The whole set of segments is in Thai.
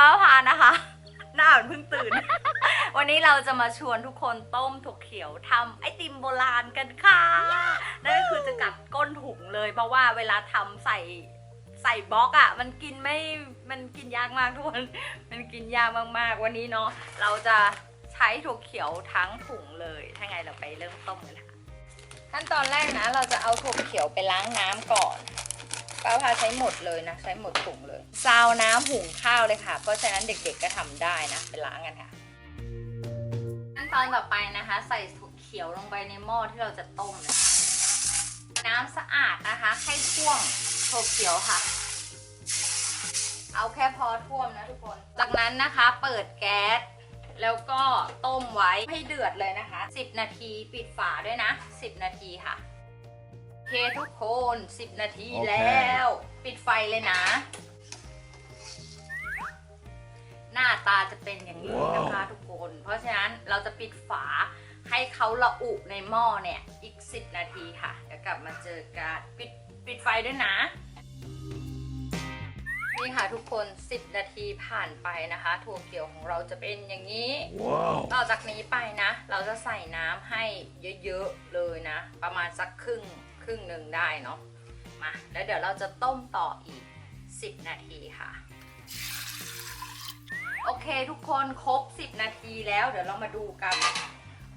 ป้าพานะคะ หน้าเหมือนเพิ่งตื่น วันนี้เราจะมาชวนทุกคนต้มถั่วเขียวทำไอติมโบราณกันค่ะนั่นก็คือจะกัดก้นถุงเลย เพราะว่าเวลาทำใส่ใส่บล็อกอะ่ะ มันกินไม่มันกินยากมากทุกคน มันกินยากมากๆ วันนี้เนาะเราจะใช้ถั่วเขียวทั้งถุงเลย ถ้าไงเราไปเริ่มต้มกันค่ะขั้นตอนแรกนะ เราจะเอาถั่วเขียวไปล้างน้ำก่อน ป้าพาใช้หมดเลยนะ ใช้หมดถุงเลย ซาวน้ำหุงข้าวเลยค่ะ เพราะฉะนั้นเด็กๆก็ทำได้นะไปล้างกันค่ะขั้นตอนต่อไปนะคะ ใส่ถั่วเขียวลงไปในหม้อที่เราจะต้มนะคะน้ำสะอาดนะคะให้ท่วมถั่วเขียวค่ะ เอาแค่พอท่วมนะทุกคน จากนั้นนะคะเปิดแก๊สแล้วก็ต้มไว้ให้เดือดเลยนะคะ 10 นาทีปิดฝาด้วยนะ 10 นาทีค่ะ เคทุกคน 10 นาทีโอเค แล้ว ปิดไฟเลยนะ หน้าตาจะเป็นอย่างนี้นะคะทุกคน เพราะฉะนั้นเราจะปิดฝาให้เขาละอุในหม้อเนี่ย อีก 10 นาทีค่ะ เดี๋ยวกลับมาเจอกันปิดปิดไฟด้วยนะ นี่ค่ะทุกคน 10 นาทีผ่านไปนะคะ ถั่วเขียวของเราจะเป็นอย่างนี้ Wow. ต่อจากนี้ไปนะ เราจะใส่น้ำให้เยอะๆเลยนะ ประมาณสักครึ่งค รึ่งหนึ่งได้เนาะมาแล้วเดี๋ยวเราจะต้มต่ออีก 10 นาทีค่ะ โอเคทุกคนครบ 10 นาทีแล้ว เดี๋ยวเรามาดูกัน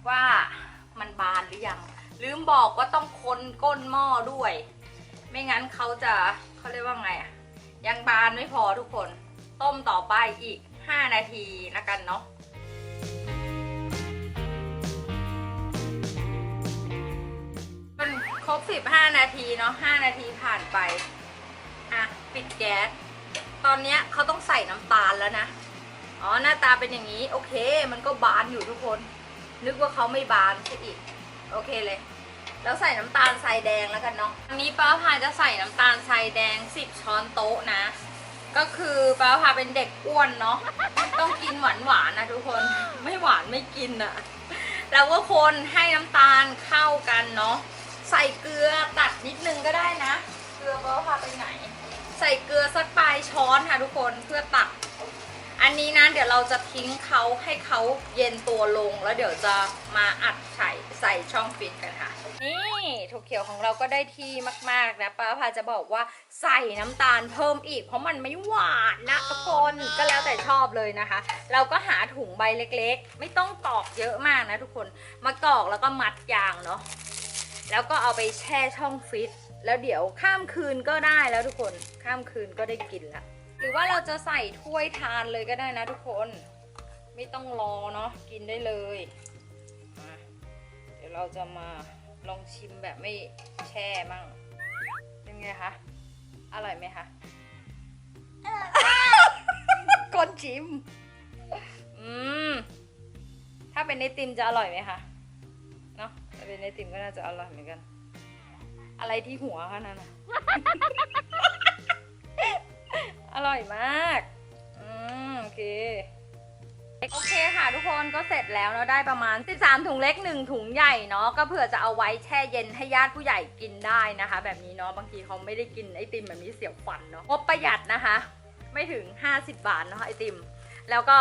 ว่ามันบานหรือยัง ลืมบอกว่าต้องคนก้นหม้อด้วย ไม่งั้นเขาจะเขาเรียกว่าไงอะยังบานไม่พอทุกคน ต้มต่อไปอีก 5 นาทีแล้วกันเนาะ 15 นาทีเนาะ5นาทีผ่านไป อะ ปิดแก๊ส ตอนเนี้ยเขาต้องใส่น้ำตาลแล้วนะ อ๋อ หน้าตาเป็นอย่างนี้ โอเค มันก็บานอยู่ทุกคน นึกว่าเขาไม่บานซะอีก โอเคเลย แล้วใส่น้ำตาลทรายแดงแล้วกันเนาะ อันนี้ป้าพาจะใส่น้ำตาลทรายแดง 10 ช้อนโต๊ะนะ ก็คือป้าพาเป็นเด็กอ้วนเนาะ ต้องกินหวานหวานนะทุกคน ไม่หวานไม่กินอะแล้วก็คนให้น้ำตาลเข้ากันเนาะ ใส่เกลือตัดนิดนึงก็ได้นะ เกลือป้าพาไปไหน ใส่เกลือสักปลายช้อนค่ะทุกคนเพื่อตัด อันนี้นะเดี๋ยวเราจะทิ้งเขาให้เขาเย็นตัวลงแล้วเดี๋ยวจะมาอัดใส่ใส่ช่องฟิตกันค่ะ นี่ถั่วเขียวของเราก็ได้ที่มาก ๆ นะป้าพาจะบอกว่าใส่น้ำตาลเพิ่มอีก เพราะมันไม่หวานนะทุกคนก็แล้วแต่ชอบเลยนะคะ เราก็หาถุงใบเล็กๆ ไม่ต้องตอกเยอะมากนะทุกคนมากรอกแล้วก็มัดยางเนาะ แล้วก็เอาไปแช่ช่องฟิตแล้วเดี๋ยวข้ามคืนก็ได้แล้วทุกคนข้ามคืนก็ได้กินละหรือว่าเราจะใส่ถ้วยทานเลยก็ได้นะทุกคน ไม่ต้องรอเนาะกินได้เลยเดี๋ยวเราจะมาลองชิมแบบไม่แช่มั่งเป็นไงคะอร่อยไหมคะก่อนชิม อืม ถ้าเป็นไอติมจะอร่อยไหมคะ ถ้าเป็นไอติมก็น่าจะอร่อยเหมือนกัน อะไรที่หัวคะนั่นน่ะอร่อยมาก อืมโอเคโอเคค่ะทุกคนก็เสร็จแล้วเนาะได้ประมาณ 13 ถุงเล็ก 1 ถุงใหญ่เนาะก็เผื่อจะเอาไว้แช่เย็นให้ญาติผู้ใหญ่กินได้นะคะ แบบนี้เนาะบางทีเขาไม่ได้กินไอติมแบบนี้เสียวฟันเนาะงบประหยัดนะคะ ไม่ถึง 50 บาทเนาะไอติม แล้วก็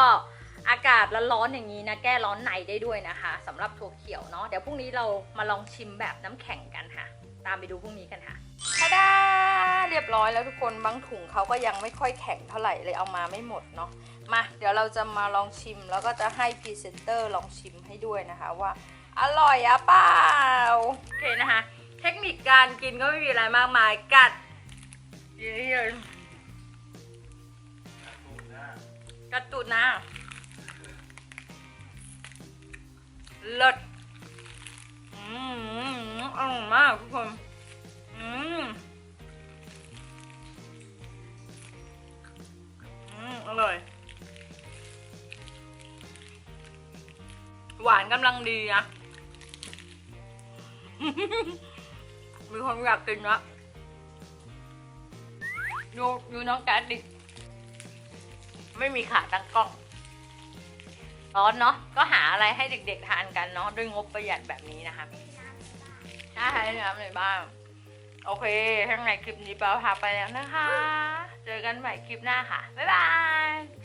อากาศร้อนๆอย่างนี้นะแก้ร้อนในได้ด้วยนะคะสำหรับถั่วเขียวเนาะเดี๋ยวพรุ่งนี้เรามาลองชิมแบบน้ำแข็งกันค่ะ ตามไปดูพรุ่งนี้กันค่ะทาดาเรียบร้อยแล้วทุกคนบางถุงเขาก็ยังไม่ค่อยแข็งเท่าไหร่เลยเอามาไม่หมดเนาะมาเดี๋ยวเราจะมาลองชิมแล้วก็จะให้พรีเซนเตอร์ลองชิมให้ด้วยนะคะว่า อร่อยอะเปล่าโอเคนะคะ เทคนิคการกินก็ไม่มีอะไรมากมายกัดเยอะๆกัดตูดนะ เลิศอืมอร่อยมากทุกคนอืมอืมอร่อย หวานกำลังดีนะ มีคนอยากกินนะดูดูน้องแก๊สดิ ไม่มีขาตั้งกล้อง ร้อนเนาะก็หาอะไรให้เด็กๆทานกันเนาะด้วยงบประหยัดแบบนี้นะคะน่าทานน้ำเลยบ้าง โอเคทั้งไงคลิปนี้เปาพาไปแล้วนะคะ เจอกันใหม่คลิปหน้าค่ะ บ๊ายบาย